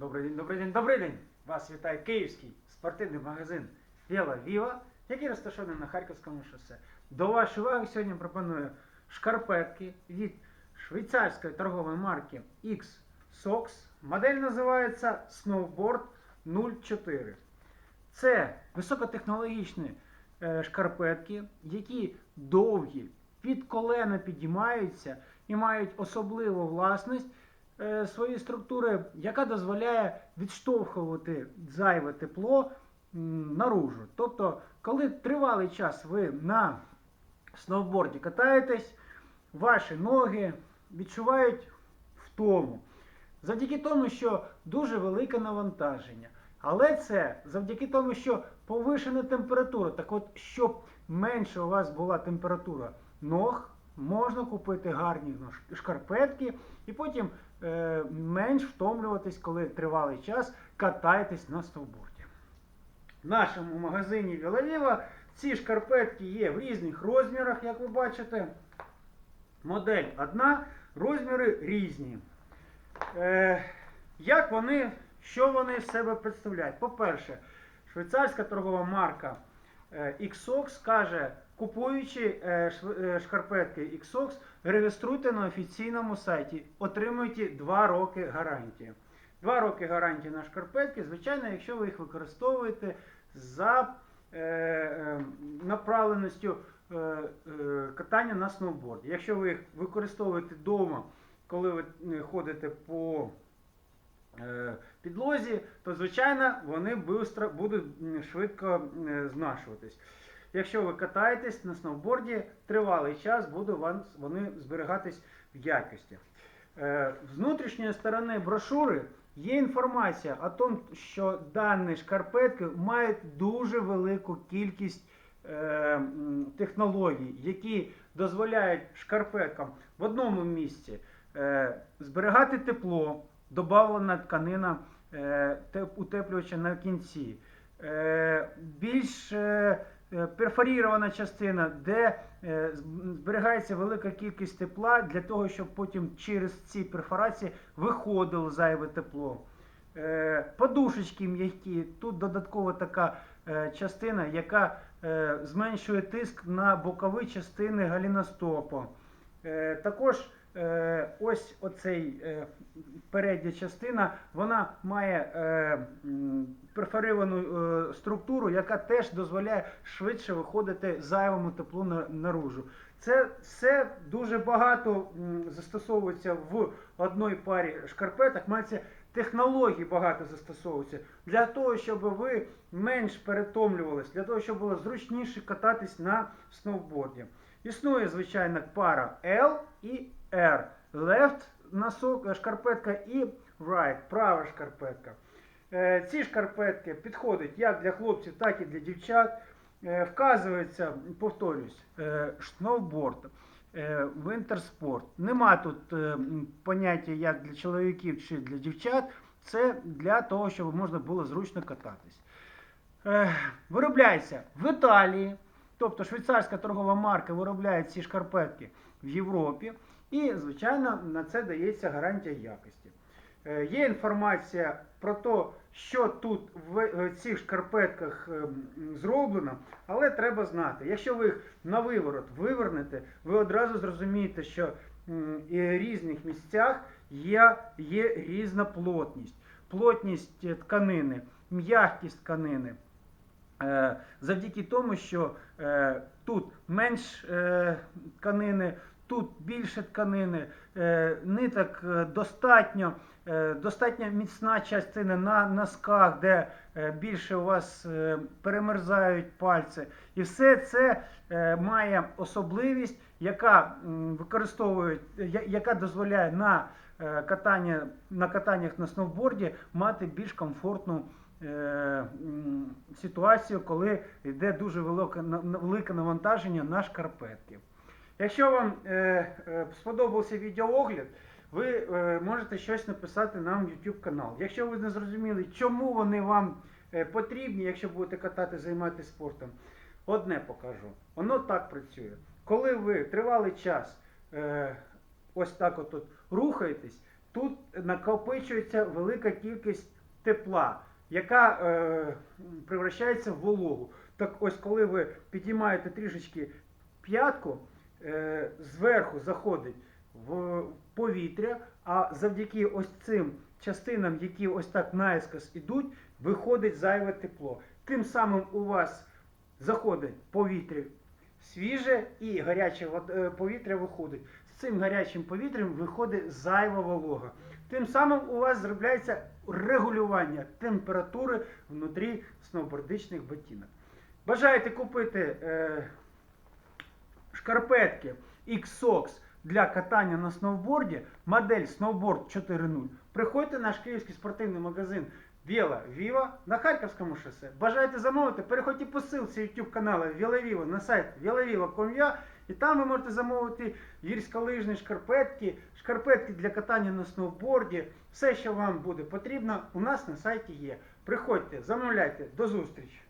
Добрий день, добрий день, добрий день! Вас вітає київський спортивний магазин Віла Віва, який розташований на Харківському шосе. До вашої уваги сьогодні пропоную шкарпетки від швейцарської торгової марки X-Sox. Модель називається Snowboard 04. Це високотехнологічні е, шкарпетки, які довгі, під колено підіймаються і мають особливу власність е, своєї структури, яка дозволяє відштовхувати зайве тепло наружу. Тобто, коли тривалий час ви на сноуборді катаєтесь, ваші ноги відчувають втому. Завдяки тому, що дуже велике навантаження. Але це завдяки тому, що повишена температура. Так от, щоб менше у вас була температура ног, можна купити гарні ну, шкарпетки і потім е, менш втомлюватись, коли тривалий час катаєтесь на сноуборді. В нашому магазині Вілавіва ці шкарпетки є в різних розмірах, як ви бачите. Модель одна, розміри різні. Е, як вони, що вони з себе представляють? По-перше, швейцарська торгова марка е, Xox каже, купуючи е, е, шкарпетки Xox, реєструйте на офіційному сайті, отримуйте 2 роки гарантії. 2 роки гарантії на шкарпетки, звичайно, якщо ви їх використовуєте за е, направленістю катання на сноуборді. Якщо ви їх використовуєте вдома, коли ви ходите по підлозі, то звичайно вони будуть швидко знашуватись. Якщо ви катаєтесь на сноуборді, тривалий час будуть вони зберігатись в якості. Е, З внутрішньої сторони брошури є інформація о тому, що дані шкарпетки мають дуже велику кількість е, технологій, які дозволяють шкарпеткам в одному місці е, зберігати тепло, додавлена тканина е, утеплювача на кінці. Е, більш е, е, перфорірована частина, де е, зберігається велика кількість тепла для того, щоб потім через ці перфорації виходило зайве тепло. Е, Подушечки м'які, тут додаткова така е, частина, яка е, зменшує тиск на бокові частини галіностопу. Е, Також е, ось оцей е, передня частина, вона має е, перфоровану е, структуру, яка теж дозволяє швидше виходити зайвому теплу на- наружу. Це все дуже багато застосовується в одній парі шкарпеток. Мається технологій багато застосовується для того, щоб ви менш перетомлювались, для того, щоб було зручніше кататись на сноуборді. Існує, звичайно, пара L і R. Left носок, е, шкарпетка і right, права шкарпетка. Е, Ці шкарпетки підходять як для хлопців, так і для дівчат. Е, Вказується, повторюсь, е, сноуборд, е, винтерспорт. Нема тут поняття як для чоловіків чи для дівчат. Це для того, щоб можна було зручно кататись. Виробляється в Італії, тобто швейцарська торгова марка виробляє ці шкарпетки в Європі. І, звичайно, на це дається гарантія якості. Е, Є інформація про те, що тут в цих шкарпетках е, зроблено, але треба знати, якщо ви їх на виворот вивернете, ви одразу зрозумієте, що в різних місцях є, є різна плотність. Плотність тканини, м'якість тканини. Е, Завдяки тому, що е, тут менш тканини, тут більше тканини, е, ниток е, достатньо, е, достатньо міцна частина на носках, де більше у вас перемерзають пальці. І все це має особливість, яка я- яка дозволяє на катання на катаннях на сноуборді мати більш комфортну ситуацію, коли йде дуже велике навантаження на шкарпетки. Якщо вам е, е, сподобався відеоогляд, ви е, можете щось написати нам в YouTube канал. Якщо ви не зрозуміли, чому вони вам потрібні, якщо будете катати, займатися спортом, одне покажу. Воно так працює. Коли ви тривалий час ось так от, рухаєтесь, тут накопичується велика кількість тепла, яка превращається в вологу. Так ось, коли ви підіймаєте трішечки п'ятку, е, зверху заходить в повітря, а завдяки ось цим частинам, які ось так наискось ідуть, виходить зайве тепло. Тим самим у вас заходить повітря свіже і гаряче повітря виходить. З цим гарячим повітрям виходить зайва волога. Тим самим у вас зробляється регулювання температури внутрі сноубордичних ботинок. Бажаєте купити е, шкарпетки X-Sox для катання на сноуборді, модель Snowboard 4.0. Приходьте в наш київський спортивний магазин Віла Віва на Харківському шосе. Бажаєте замовити? Переходьте по ссылці YouTube каналу Віла Віва на сайт vilaviva.com.ua і там ви можете замовити гірськолижні шкарпетки, шкарпетки для катання на сноуборді. Все, що вам буде потрібно, у нас на сайті є. Приходьте, замовляйте. До зустрічі!